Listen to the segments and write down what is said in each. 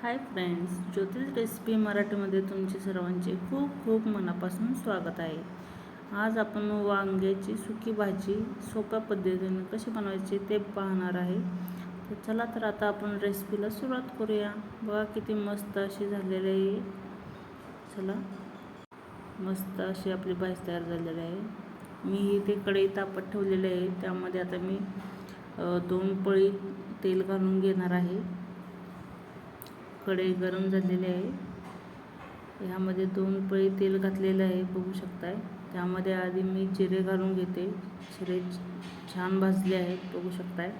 Hi friends ज्योतिष recipe मराठीमध्ये तुमचे सर्वांचे खूप खूप मनापासून स्वागत आहे. आज आपण वांग्याची सुकी भाजी सोप्या पद्धतीने कशी बनवायची ते पाहणार आहे. तर चला तर आता आपण रेसिपीला सुरुवात करूया. बघा किती मस्त अशी झालेली आहे. चला. मस्त अशी आपली भाजी तयार झालेली आहे. मी इथे कढई तापत ठेवलेली आहे. त्यामध्ये आता मी दोन पळी तेल घालून घेणार आहे. कढई गरम झालेली आहे. ह्यामध्ये दोन पळी तेल घातलेलं आहे बघू शकताय. त्यामध्ये आधी मी जिरे घालून घेते. जिरे छान भाजले आहेत बघू शकताय.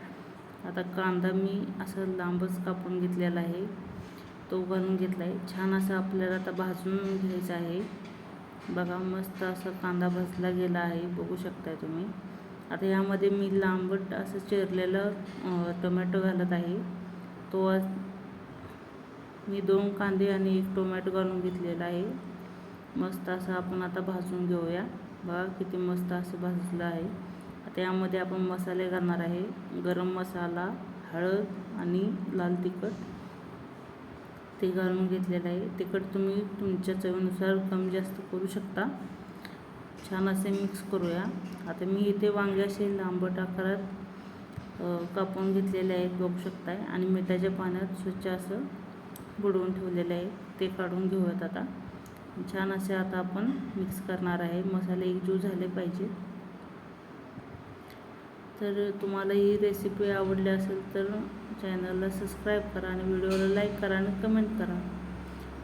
आता कांदा मी असं लांबच कापून घेतलेला आहे. तो घालून घेतला आहे छान असं आपल्याला आता भाजून घ्यायचं आहे. बघा मस्त असा कांदा भाजला गेला आहे बघू शकताय तुम्ही. आता यामध्ये मी लांबट असं चिरलेलं टोमॅटो घालत आहे. तो मी दोन कांदे आणि एक टोमॅटो घालून घेतलेला आहे. मस्त असं आपण आता भाजून घेऊया. बघा किती मस्त असं भाजलं आहे. आता यामध्ये आपण मसाले घालणार आहे. गरम मसाला हळद आणि लाल तिखट. ते घालून घेतलेलं आहे. तिखट तुम्ही तुमच्या चवीनुसार कमी जास्त करू शकता. छान असे मिक्स करूया. आता मी इथे वांगे असे लांबट आकारात कापून घेतलेले आहेत बघू शकताय. आणि मिठाच्या पाण्यात स्वच्छ असं बुडवून ठेवलेले आहे ते काढून घेऊयात आता. छान असे आता आपण मिक्स करणार आहे. मसाले एकजीव झाले पाहिजे. तर तुम्हाला ही रेसिपी आवडली असेल तर चॅनलला सबस्क्राईब करा आणि व्हिडिओला लाईक करा आणि कमेंट करा.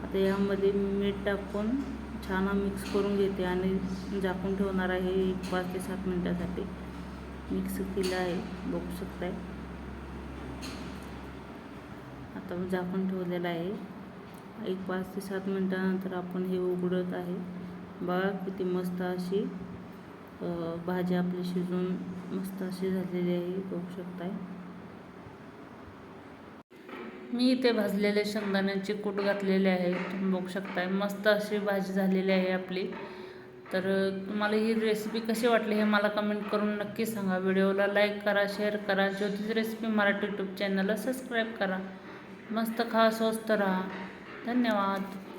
आता यामध्ये मीठ टाकून छान मिक्स करून घेते आणि झाकून ठेवणार आहे एक पाच ते सात मिनटासाठी. मिक्स केलं आहे बघू शकताय. आता मी झाकून ठेवलेलं आहे. एक पाच ते सात मिनटानंतर आपण हे उघडत आहे. बघा किती मस्त अशी भाजी आपली शिजून मस्त अशी झालेली आहे बघू शकताय. मी इथे भाजलेले शेंगदाण्याचे कूट घातलेले आहे तुम्ही बघू शकताय. मस्त अशी भाजी झालेली आहे आपली. तर तुम्हाला ही रेसिपी कशी वाटली हे मला कमेंट करून नक्की सांगा. व्हिडिओला लाईक करा शेअर करा. ज्योतिष रेसिपी मराठी यूट्यूब चॅनलला सबस्क्राईब करा. मस्त खा स्वस्त राहा. धन्यवाद.